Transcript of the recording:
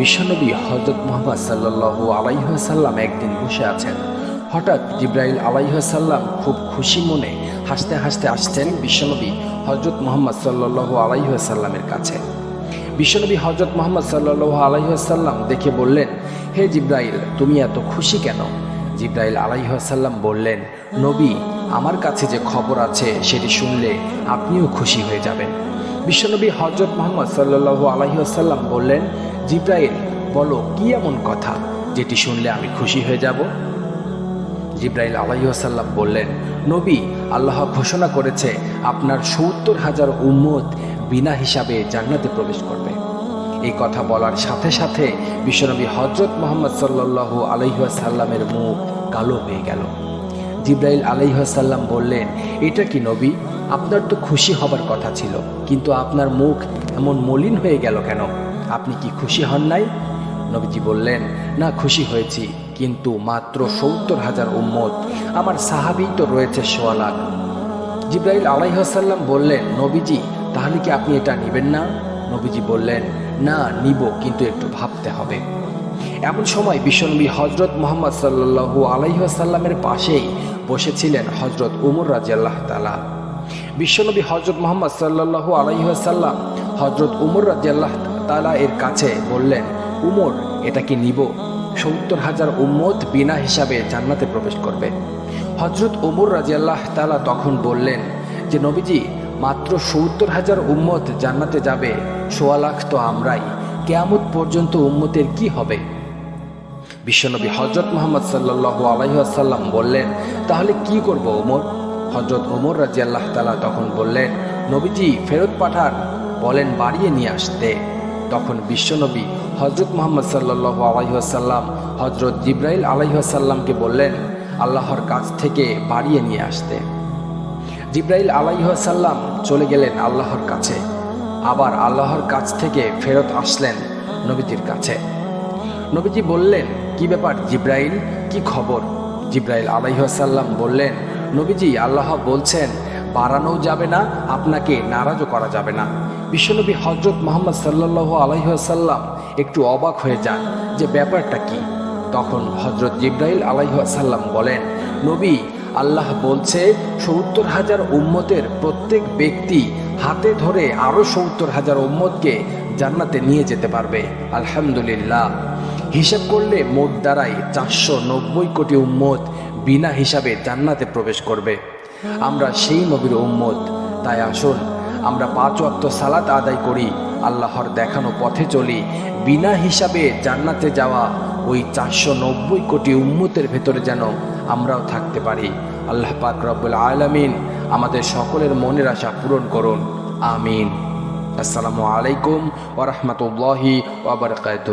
বিশ্বনবী হজরত মোহাম্মদ সাল্লাল্লাহু আলাইহাল্লাম একদিন বসে আছেন। হঠাৎ জিব্রাইল আলাইহাল্লাম খুব খুশি মনে হাসতে হাসতে আসছেন বিশ্বনবী হজরত মোহাম্মদ সাল্লাল্লাহু আলাইহাল্লামের কাছে। বিশ্বনবী হজরত মোহাম্মদ সাল্লাল্লাহু আলাইহাল্লাম দেখে বললেন, হে জিব্রাইল, তুমি এত খুশি কেন? জিব্রাইল আলাইহাল্লাম বললেন, নবী, আমার কাছে যে খবর আছে সেটি শুনলে আপনিও খুশি হয়ে যাবেন। বিশ্বনবী হজরত মোহাম্মদ সাল্লাল্লাহু আলাইহাল্লাম বললেন, জিব্রাইল, বলো, কি এমন কথা যেটি শুনলে আমি খুশি হয়ে যাব? জিব্রাইল আলাইসাল্লাম বললেন, নবী, আল্লাহ ঘোষণা করেছে আপনার সত্তর হাজার উম্মত বিনা হিসাবে জান্নাতে প্রবেশ করবে। এই কথা বলার সাথে সাথে বিশ্বনবী হজরত মোহাম্মদ সাল্লাহ আলহিহাসাল্লামের মুখ কালো হয়ে গেল। জিব্রাইল আলাইহাসাল্লাম বললেন, এটা কি নবী? আপনার তো খুশি হবার কথা ছিল, কিন্তু আপনার মুখ এমন মলিন হয়ে গেল কেন? আপনি কি খুশি হন নাই? নবীজি বললেন, না, খুশি হয়েছি, কিন্তু মাত্র সত্তর হাজার উম্মত। আমার সাহাবি তো রয়েছে সোয়া লাখ। জিব্রাইল আলাইহাসাল্লাম বললেন, নবীজি, তাহলে কি আপনি এটা নেবেন না? নবীজি বললেন, না, নিব, কিন্তু একটু ভাবতে হবে। এমন সময় বিশ্বনবী হজরত মোহাম্মদ সাল্লু আলাইহাসাল্লামের পাশেই বসেছিলেন হজরত উমর রাজিয়াল্লাহ তালা বিশ্বনবী হজরত মোহাম্মদ সাল্লাহু আলাইহাসাল্লাম হজরত উমর রাজিয়াল্লাহ তালা এর কাছে বললেন, উমর, এটা কি নিব? সত্তর হাজার উম্মত বিনা হিসাবে জান্নাতে প্রবেশ করবে। হজরত ওমর রাজিয়াল্লাহ তালা তখন বললেন যে, নবীজি, মাত্র সত্তর হাজার উম্মত জান্নাতে যাবে, সোয়া লাখ তো আমরাই। কেয়ামত পর্যন্ত উম্মতের কি হবে? বিশ্বনবী হজরত মোহাম্মদ সাল্লাহ আলাইসাল্লাম বললেন, তাহলে কি করব ওমর হজরত ওমর রাজিয়াল্লাহ তালা তখন বললেন, নবীজি, ফেরত পাঠান। বলেন, বাড়িয়ে নিয়ে আসতে। তখন বিশ্বনবী হজরত মোহাম্মদ সাল্লাহ আলাইসাল্লাম হজরত জিব্রাইল আলাইসাল্লামকে বললেন, আল্লাহর কাছ থেকে বাড়িয়ে নিয়ে আসতে। জিব্রাইল আলাইসাল্লাম চলে গেলেন আল্লাহর কাছে। আবার আল্লাহর কাছ থেকে ফেরত আসলেন নবীজির কাছে। নবীজি বললেন, কি ব্যাপার জিব্রাইল? কি খবর? জিব্রাইল আলাইসাল্লাম বললেন নবীজি আল্লাহ বলছেন, বাড়ানো যাবে না, আপনাকে নারাজও করা যাবে না। বিশ্বনবী হজরত মোহাম্মদ সাল্লাহ আলাইসাল্লাম একটু অবাক হয়ে যান যে ব্যাপারটা কি। তখন হজরত জিব্রাইল আলাইসাল্লাম বলেন, নবী, আল্লাহ বলছে, সত্তর হাজার উম্মতের প্রত্যেক ব্যক্তি হাতে ধরে আরও সত্তর হাজার উম্মতকে জান্নাতে নিয়ে যেতে পারবে। আলহামদুলিল্লাহ। হিসাব করলে মোট দ্বারাই চারশো নব্বই কোটি উম্মত বিনা হিসাবে জান্নাতে প্রবেশ করবে। আমরা সেই নবীর উম্মত। তাই আসুন, আমরা পাঁচ অক্ত সালাত আদায় করি, আল্লাহর দেখানো পথে চলি। বিনা হিসাবে জান্নাতে যাওয়া ওই চারশো নব্বই কোটি উম্মতের ভেতরে যেন আমরাও থাকতে পারি। আল্লাহ পাক রব্বুল আলমিন আমাদের সকলের মনের আশা পূরণ করুন। আমিন। আসসালামু আলাইকুম ওরহমতুল্লাহি ওবরকাত